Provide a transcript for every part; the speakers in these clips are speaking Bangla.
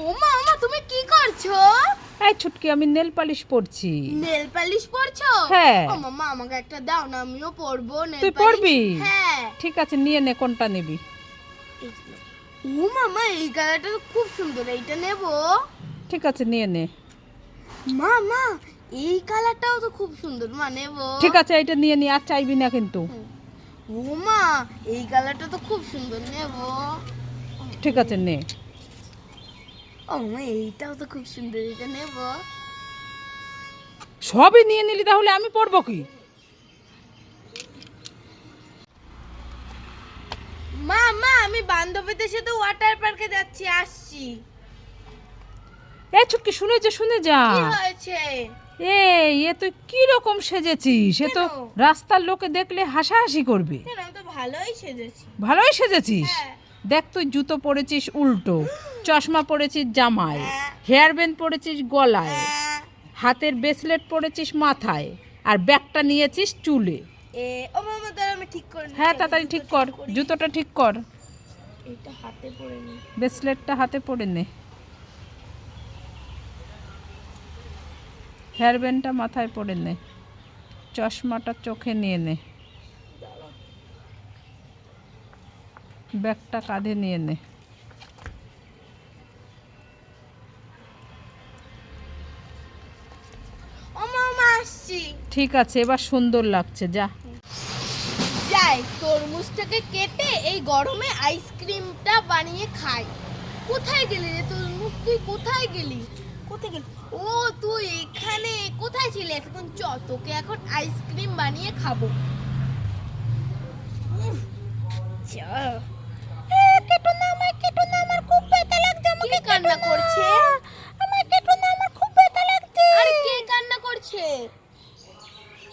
ও মা মা তুমি কি করছ? এই ছুটকি আমি নেল পালিশ পরছি। নেল পালিশ পরছো? হ্যাঁ। ও মামা আমাকে একটা দাও না আমিও পরবো নেল তুই পরবি? হ্যাঁ। ঠিক আছে নিয়ে নে কোনটা নিবি। ও মামা এই কালারটা তো খুব সুন্দর এইটা নেব? ঠিক আছে নিয়ে নে। মা মা এই কালারটাও তো খুব সুন্দর মা নেব? ঠিক আছে এটা নিয়ে নি আর চাইবি না কিন্তু। ও মা এই কালারটা তো খুব সুন্দর নেব? ঠিক আছে নে। ও এইটাও তো খুব সুন্দর এটা নেব। সবই নিয়ে নিলি তাহলে আমি পরবো কি? মা মা আমি বান্ধবীদের সাথে ওয়াটার পার্কে যাচ্ছি আসছি। এই ছুটকি শুনে যা শুনে যা। কি হয়েছে? এই এ তুই কি রকম সেজেছিস? সে তো কেন? রাস্তার লোকে দেখলে হাসাহাসি করবে। কেন? আমি তো ভালোই সেজেছি। ভালোই সেজেছিস? হ্যাঁ। দেখ তুই জুতো পরেছিস উল্টো। চশমা পরেছিস জামায় হ্যাঁ। হেয়ার ব্যান্ড পরেছিস গলায় হাতের ব্রেসলেট পরেছিস মাথায় আর ব্যাগটা নিয়েছিস চুলে। ও মামা তাহলে আমি ঠিক করে হ্যাঁ তাড়াতাড়ি ঠিক কর জুতোটা ঠিক কর। এইটা হাতে পরে নি। ব্রেসলেটটা হাতে পরে নে। হেয়ার ব্যান্ডটা মাথায় পরে নে। চশমাটা চোখে নিয়ে নে। ব্যাগটা কাঁধে নিয়ে নে। আসছি ঠিক আছে এবার সুন্দর লাগছে যা। যাই তরমুজটাকে কেটে এই গরমে আইসক্রিমটা বানিয়ে খাই। কোথায় গেলি রে তরমুজ? তুই কোথায় গেলি? কোথায় গেলি? ও তুই এখানে কোথায় ছিলি? এখন চ তোকে এখন আইসক্রিম বানিয়ে খাব। চ।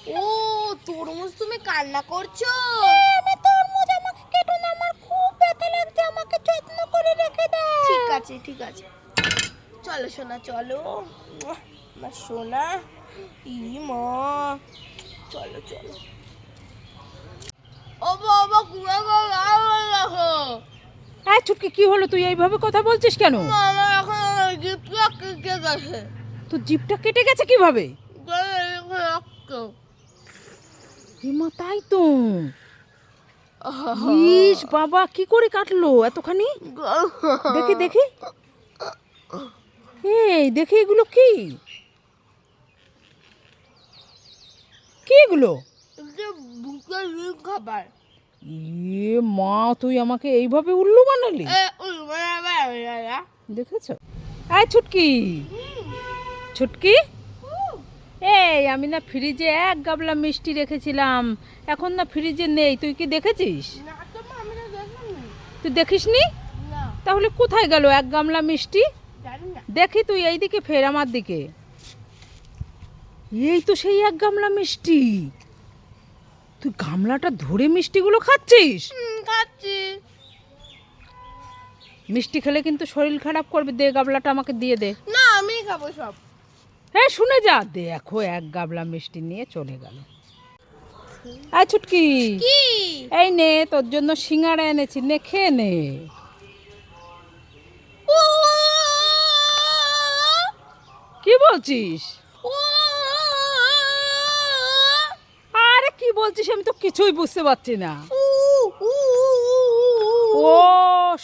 ও তরমুজ তুমি কান্না করছ? আমি তরমুজ আমাকে কেটো না আমার খুব ব্যথা লাগছে আমাকে যত্ন করে রেখে দাও। ঠিক আছে ঠিক আছে। চলো সোনা চলো। আমার সোনা। ই মা। চলো চলো। ও বাবা গুয়া রাখো হ্যাঁ ছুটকি কি হলো তুই? এইভাবে কথা বলছিস কেন? আমার এখন গিফটটা কেটে গেছে। তোর জিপটা কেটে গেছে কীভাবে? রক্ত। হিমা তাই তো ইস বাবা কি করে কাটলো এতখানি? দেখি দেখি। এই দেখি এগুলো কি? কি এগুলো? খাবার। ইয়ে মা তুই আমাকে এইভাবে উল্লু বানালি? দেখেছ? আয় ছুটকি। ছুটকি? এই আমি না ফ্রিজে এক গাবলা মিষ্টি রেখেছিলাম। এখন না ফ্রিজে নেই। তুই কি দেখেছিস? তুই দেখিসনি? না। তাহলে কোথায় গেল এক গামলা মিষ্টি? দেখি তুই এইদিকে ফের আমার দিকে। এই তো সেই এক গামলা মিষ্টি। তুই গামলাটা ধরে মিষ্টিগুলো খাচ্ছিস? খাচ্ছি। মিষ্টি খেলে কিন্তু শরীর খারাপ করবে। দে গামলাটা আমাকে দিয়ে দে। না আমি খাব সব। হ্যাঁ শুনে যা। দেখো এক গাবলা মিষ্টি নিয়ে চলে গেল। আয় ছুটকি। এই নে তোর জন্য সিঙ্গারা এনেছি নে খেয়ে নে। কি বলছিস? আরে কি বলছিস আমি তো কিছুই বুঝতে পারছি না। ও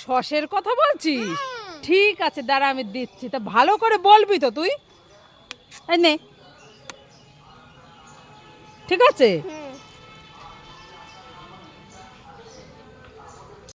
সসের কথা বলছিস? ঠিক আছে দাঁড়া আমি দিচ্ছি। তা ভালো করে বলবি তো তুই। নে। ঠিক আছে?